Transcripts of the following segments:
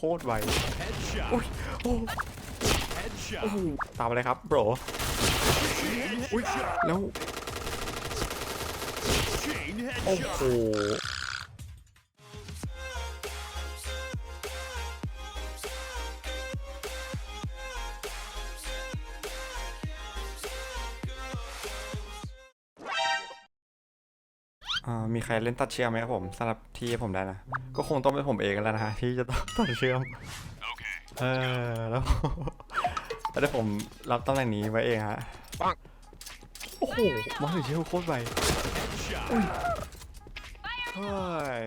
โคตรไว Headshot. อุ้ยโอ้ Headshot. โอ้โหตามอะไรครับโบรอุ้ยแล้ว Chain โอ้ headshot. โห มีใครเล่นตัดเชื่อมไหมครับผมสำหรับที่ผมได้นะ ก็คงต้องเป็นผมเองแล้วนะฮะที่จะต้องตัดเชื่อมเออแล้วแล้วเดี๋ยวผมรับตำแหน่งนี้ไว้เองฮะโอ้โหมาถึงเชี่ยวโคตรไว Headshot. เฮ้ย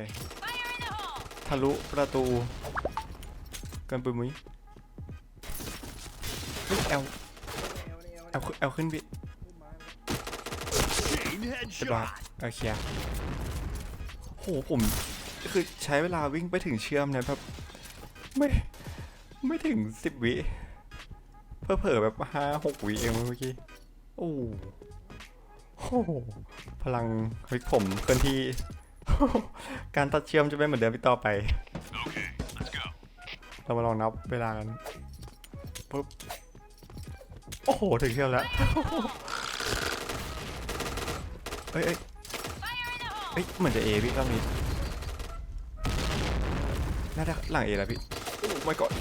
ทะลุประตูเกินปุยมุ้ยเฮ้ยแอลแอลขึ้นแอลขึ้นบิ Chain เรียบร้อย headshot. โอเคโหผมคือใช้เวลาวิ่งไปถึงเชื่อมเนี่ยแบบไม่ไม่ถึงสิบวิเพื่อเผอแบบห้าหกวิเองเมื่อกี้โอ้โหพลังเฮ้ยผมเคลื่อนที่ การตัดเชื่อมจะไม่เหมือนเดิมอีกต่อไป Okay, เรามาลองนับเวลากันปุ๊บโอ้โห ถึงเที่ยวแล้วเอ้ย เอ้ยเหมือนจะเอพี่รอบนี้น่าจะหลังเอแล้วพี่โอ้ไม่ก่อน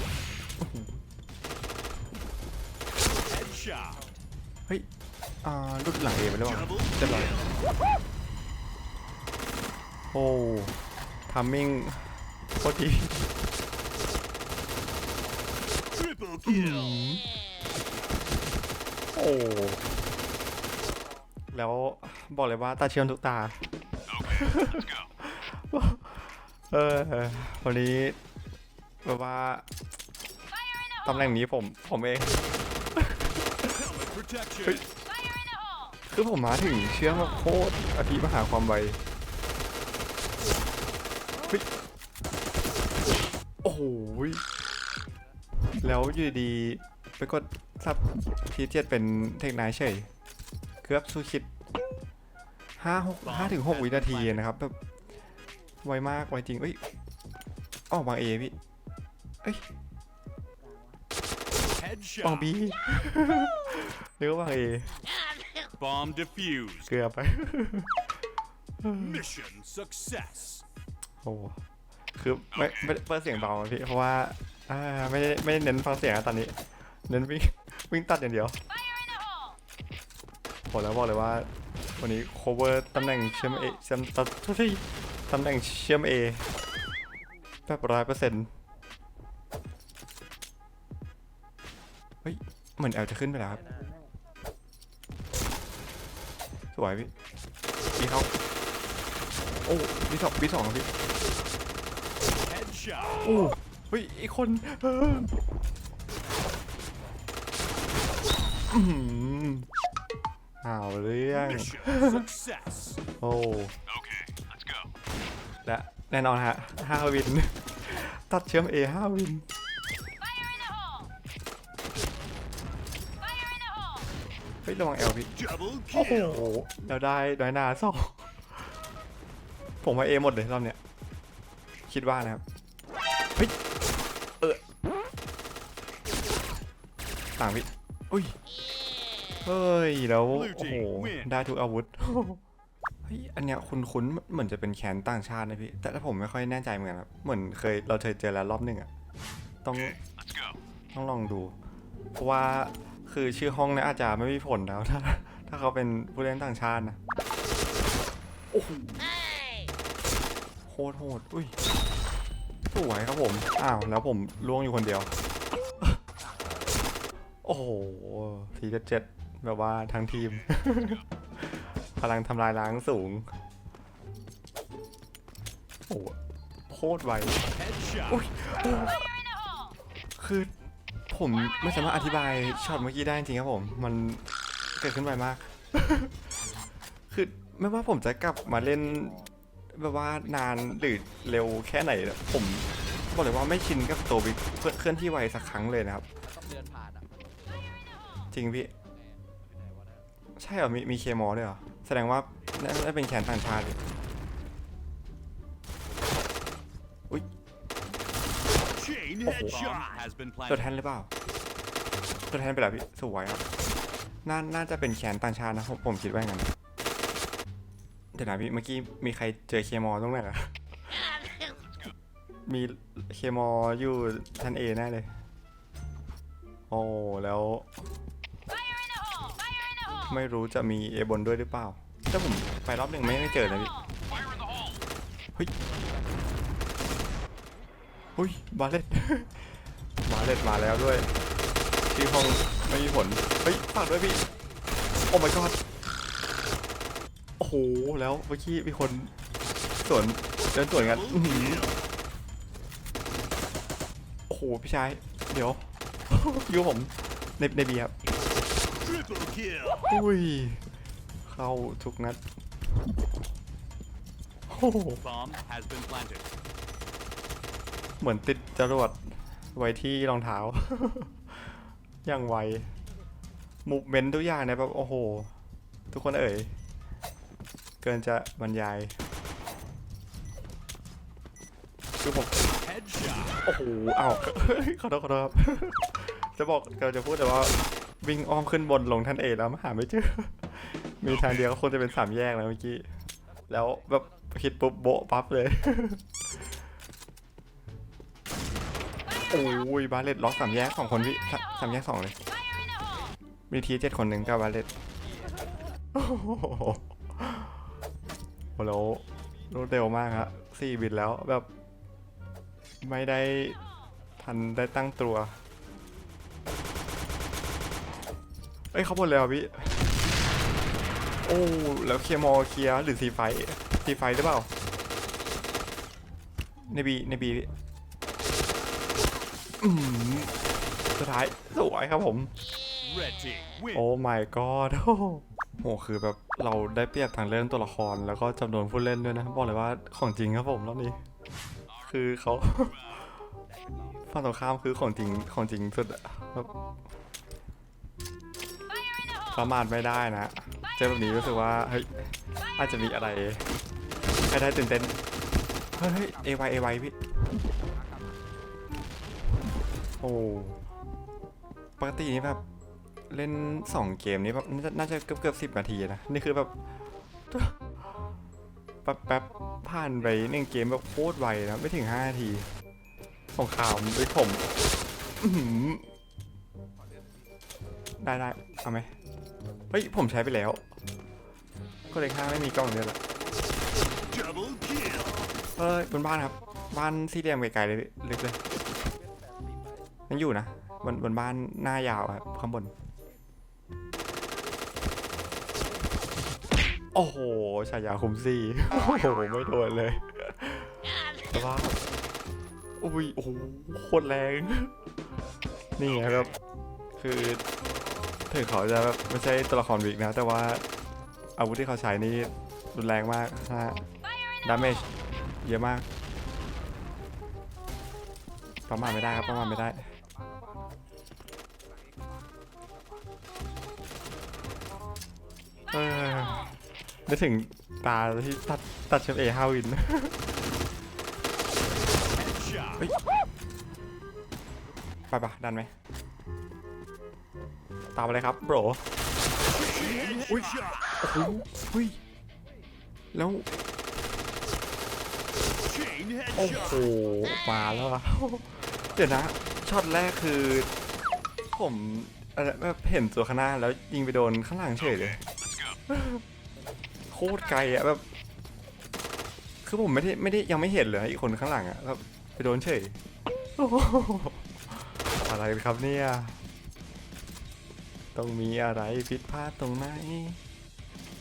Headshot. เฮ้ยอ่าลุดหลังเอไปแล้ว Double เรียบร้อยโอ้ทัมมิ่งโคตรดีโอ้แล้วบอกเลยว่าตาเชื่อมทุกตา เออวันนี้แบบว่าตำแหน่งนี้ผมผมเอง protection. คือผมมาถึงเชื่อมาโคตรอภิมหาความไวเฮ้ยโอ้โหยแล้วอยู่ดีๆไปกดซับทีเจ็ดเป็นเทคนท์เฉยเกือบสู้คิด ห้าหกห้าถึงหกวินาทีนะครับแบบไวมากไวจริงเอ้ยออกบางเอพี่เอ้ยบาง Headshot. บีหรือว่าบางเอ Bomb defused. เกือบไป Mission success. โอ้คือไม่ไม่ได้เปิดเสียงเบาอะพี่เพราะว่าอ่าไม่ได้ไม่ได้เน้นฟังเสียงอะตอนนี้ เน้นวิ่งวิ่งตัดอย่างเดียวบอกแล้วบอกเลยว่า วันนี้ cover ตำแหน่งเชื่อมเอเชื่อมตัดที่ตำแหน่งเชื่อมเอแบบร้อยเปอร์เซ็นต์เฮ้ย เหมือนแอลจะขึ้นไปแล้วครับ สวยพี่พี่เขาโอ้พี่สองพี่สองพี่โอ้เฮ้ยอีกคนเออ อื้อหืออ้าวเรื่อง Mission success. โอ้ Okay, let's go. และแน่นอนฮะห้าวิน ตัดเชื่อม A ห้าวินเฮ้ยระวังแอลพี่ Double โอ้โห kill. เราได้น้อยหนาสองผมว่า A หมดเลยรอบเนี้ยคิดว่านะครับเฮ้ยเออต่างพี่อุ้ย เฮ้ย แล้วโอ้โหได้ทุกอาวุธเฮ้ยอันเนี้ยคุ้นๆเหมือนจะเป็นแขนต่างชาตินะพี่ แต่ถ้าผมไม่ค่อยแน่ใจเหมือนกันครับเหมือนเคยเราเคยเจอแล้วรอบหนึ่งอะต้อง Let's go. ต้องลองดู เพราะว่าคือชื่อห้องเนี่ยอาจจะไม่มีผลแล้วถ้าถ้าเขาเป็นผู้เล่นต่างชาตินะโอ้โหโคตรโหดอุ้ยสวยครับผม อ้าว แล้วผมล่วงอยู่คนเดียว โอ้โหทีเจ็ด แบบว่าทั้งทีม พลังทำลายล้างสูง โอ้โหโคตรไว Headshot. คือผมไม่สามารถอธิบายช็อตเมื่อกี้ได้จริงๆครับผม มันเกิดขึ้นไวมาก คือไม่ว่าผมจะกลับมาเล่นแบบว่านานหรือเร็วแค่ไหนเนี่ยผมบอกเลยว่าไม่ชินกับตัววิเคลื่อนที่ไวสักครั้งเลยนะครับต้องเดินผ่านอะจริงพี่ ใช่เหรอ มีมีเคมอด้วยเหรอ แสดงว่าน่าจะเป็นแขนต่างชาติดิ Chain Chain Oh. headshot. Bomb has been ตัว planted. แทนหรือเปล่า ตัวแทนไปแล้วพี่สวยครับน่าน่าจะเป็นแขนต่างชาตินะผมผมคิดว่าอย่างนั้นนะเดี๋ยวนะพี่เมื่อกี้มีใครเจอเคมอตรงไหนอะมีเคมออยู่ทันเอแน่เลย โอ้แล้ว ไม่รู้จะมีเอบนด้วยหรือเปล่า ถ้าผมไปรอบหนึ่งไม่ไม่เจอเลยพี่เฮ้ยเฮ้ยบาเลตบาเลตมาแล้วด้วยที่ห้องไม่มีผล เฮ้ยฝากด้วยพี่ โอ้ my god โอ้โห แล้วเมื่อกี้มีคนสวนเดินสวนกันโอ้โห พี่ชาย เดี๋ยวอยูผมในในบีครับ อุ้ย เข้าทุกนัด โอ้โห Bomb has been planted. เหมือนติดจรวดไว้ที่รองเท้า อย่างไวมูเมนทุกอย่างเนี่ยแบบโอ้โห ทุกคนเอ่ย เกินจะบรรยายคือผม Headshot. โอ้โหอ้าว ขอโทษขอโทษครับ จะบอกเราจะพูดแต่ว่า วิ่งอ้อมขึ้นบนลงท่านเอแล้วหาไม่เจอ มีทางเดียวก็คงจะเป็นสามแยกแล้วเมื่อกี้ แล้วแบบคิดปุ๊บโบะปั๊บเลย โอ้ยบาเลตล็อกสามแยกสองคนพี่สามแยกสองเลย มีทีเจ็ดคนหนึ่งกับบาเลตโอ้โหแล้วรวดเร็วมากครับสี่บินแล้วแบบ ไม่ได้ทันได้ตั้งตัว เอ้ยเขาหมดแล้วพี่โอ้แล้วเคลียร์มอเคลียร์หรือซีไฟซีไฟหรือเปล่าในบีในบีพี่อืมสุดท้ายสวยครับผม Red team win. โอ้ my god โอ้โหคือแบบเราได้เปรียบทางเรื่องตัวละครแล้วก็จำนวนผู้เล่นด้วยนะ บอกเลยว่าของจริงครับผมรอบนี้ คือเขาฝั่งตรงข้ามคือของจริงของจริงสุดอะแบบ ประมาทไม่ได้นะเจอแบบนี้รู้สึกว่าเฮ้ยอาจจะมีอะไรให้ได้ตื่นเต้นเฮ้ยเอวายเอวายพี่โอ้ปกตินี่แบบเล่นสองเกมนี้แบบน่าจะาจะเกือบเกือบสิบนาทีนะ นี่คือแบบแป๊บแป๊บผ่านไปหนึ่งเกมแบบโคตรไวนะ ไม่ถึงห้านาทีสงครามด้วยผมได้ได้เอาไหม เฮ้ย ผมใช้ไปแล้ว ก็เลยข้างไม่มีกล้องเดียวละเอ้ยบนบ้านครับ บ้านสี่เหลี่ยมไกลๆเลยลึกเลยยังอยู่นะบนบนบ้านหน้ายาวครับข้างบน โอ้โหฉายาคุมซี่โอ้โหไม่โดนเลยสภาพอุ้ยโอ้โหโคตรแรง นี่ไงครับ คือ ถึงเขาจะแบบไม่ใช่ตัวละครวิกนะ แต่ว่าอาวุธที่เขาใช้นี่รุนแรงมากฮะดาเมจเยอะมาก ประมาทไม่ได้ครับประมาทไม่ได้เออนึกถึงตาที่ตัดตัดเชฟเอห้าวิน Headshot. ไปปะดันไหม ตามไปเลยครับโบร Chain headshot. โอ้โหเฮ้ยแล้ว Chain โอ้โห headshot. มาแล้วอะเดี๋ยวนะช็อตแรกคือ ผมอะไรแบบเห็นตัวข้างหน้าแล้วยิงไปโดนข้างหลังเฉยเลยโคตรไกลอะแบบคือผมไม่ได้ไม่ได้ยังไม่เห็นเลยอีกคนข้างหลังอะแบบไปโดนเฉยโอ้โหอะไรครับเนี่ย ต้องมีอะไรผิดพลาดตรงไหน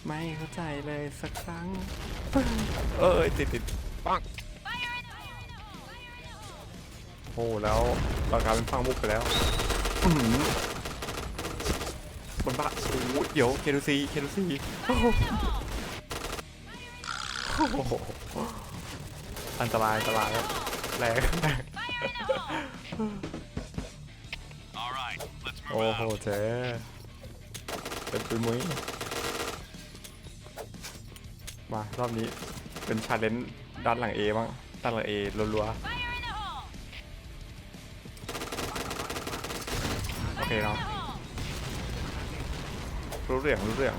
ไม่เข้าใจเลยสักครั้ง เอ้ยติดติดปังโอ้แล้วเรากลายเป็นฟังบุกไปแล้วอื้อหือบนบ้าโอ้โหเดี๋ยวเคดูซีเคดูซีโอ้โหโอ้โหอันตรายอันตรายครับแรง All right, let's โอ้โหเจ๊เป็นปุยมุ้ยมารอบนี้เป็นชาเลนจ์ด้านหลังเอบ้างด้านหลังเอรัวๆเคเนาะรู้เรื่องรู้เรื่อง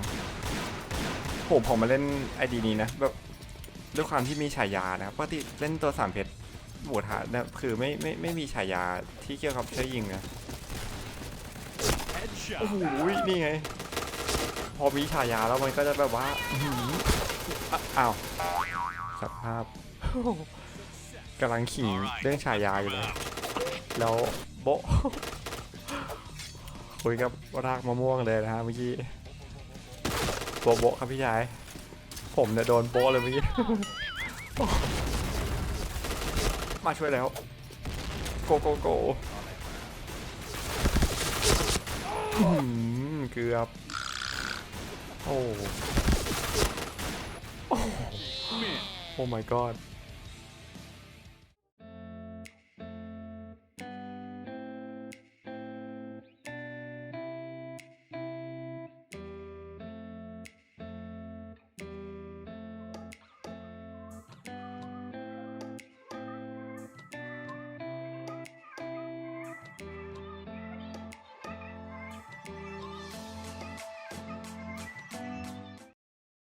โหผมมาเล่นไอดีนี้นะแบบด้วยความที่มีฉายานะปกติเล่นตัวสามเพชรหมูทะนะคือไม่ไม่ไม่มีฉายาที่เกี่ยวกับใช้ยิงนะ โอ้โหนี่ไง พอมีฉายาแล้วมันก็จะแบบว่าอ้อาวสภาพกำลังขิงเรื่องฉายาอยู่เลยแล้วโบคุยกับรากมะม่วงเลยนะฮะเมื่อกี้โบโบครับพี่ชาย ผมเนี่ยโดนโบเลยเมื่อกี้ มาช่วยแล้ว โกโกโก เกือบ โอ้โอ้โอ้ my god